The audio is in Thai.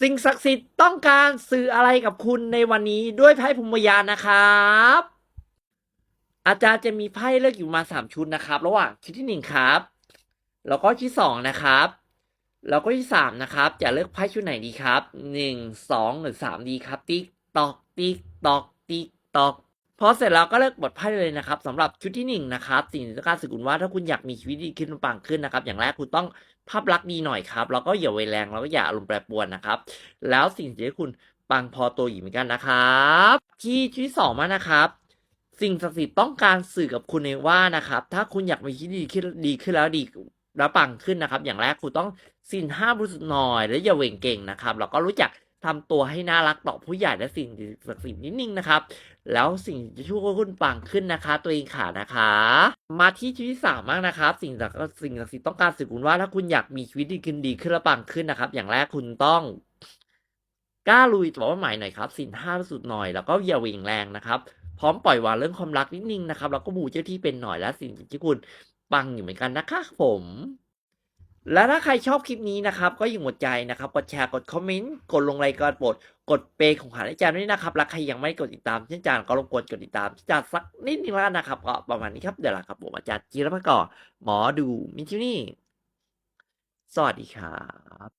สิ่งศักดิ์สิทธิ์ต้องการสื่ออะไรกับคุณในวันนี้ด้วยไพ่ภูมิยานนะครับ อาจารย์จะมีไพ่เลือกอยู่มาสามชุดนะครับ ระหว่างชุดที่หนึ่งครับ แล้วก็ชุดที่สองนะครับ แล้วก็ที่สามนะครับ จะเลือกไพ่ชุดไหนดีครับหนึ่งสองหรือสามดีครับ ติ๊กตอกติ๊กตอกติ๊กตอก พอเสร็จแล้วก็เลือกบทไพ่เลยนะครับสำหรับชุดที่หนึ่งนะครับสิ่งที่ต้องการสื่อคุณว่าถ้าคุณอยากมีชีวิตดีขึ้นปังขึ้นนะครับ อย่างแรกคุณต้องภาพลักษณ์ดีหน่อยครับแล้วก็อย่าไวแรงแล้วก็อย่าอารมณ์แปรปรวนนะครับ แล้วสิ่งที่คุณปังพอตัวอยู่เหมือนกันนะครับ ที่ชุดที่สองมานะครับ สิ่งศักดิ์สิทธิ์ต้องการสื่อกับคุณในว่านะครับ ถ้าคุณอยากมีชีวิตดีขึ้นดีขึ้นแล้วดีแล้วปังขึ้นนะครับ อย่างแรกคุณต้องสินห้าบริสุทธิ์หน่อย และอย่าเวงเก่งนะครับแล้วก็รู้จัก ทำตัวให้น่ารักต่อผู้ใหญ่และสิ่งศักดิ์สิทธิ์นิดนึงนะครับ แล้วสิ่งจะช่วยให้คุณปังขึ้นนะคะ ตัวเองขานะคะ มาที่ชุดที่สามมากนะครับ สิ่งศักดิ์สิ่งศักดิ์สิทธิ์ต้องการสื่อคุณว่าถ้าคุณอยากมีชีวิตดีขึ้นดีขึ้นและปังขึ้นนะครับ อย่างแรกคุณต้องกล้าลุยตัวเป้าหมายหน่อยครับสินห้าสุดหน่อยแล้วก็อย่าหวี่งแรงนะครับ พร้อมปล่อยวางเรื่องความรักนิดนึงนะครับแล้วก็บูเจ้าที่เป็นหน่อยและสิ่งที่คุณปังอยู่เหมือนกันนะคะผม และถ้าใครชอบคลิปนี้นะครับ ก็อย่าหมดใจนะครับ กดแชร์ กดคอมเมนต์ กดลงไลค์กดโปรดกดเปย์ของขวัญให้จานด้วยนะครับ และใครยังไม่กดติดตามเช่นจานก็รบกวนกดติดตามจานสักนิดนึงแล้วนะครับ ก็ประมาณนี้ครับ เดี๋ยวละครับผมอาจารย์จีรพกรหมอดูมิทิวนี่ สวัสดีครับ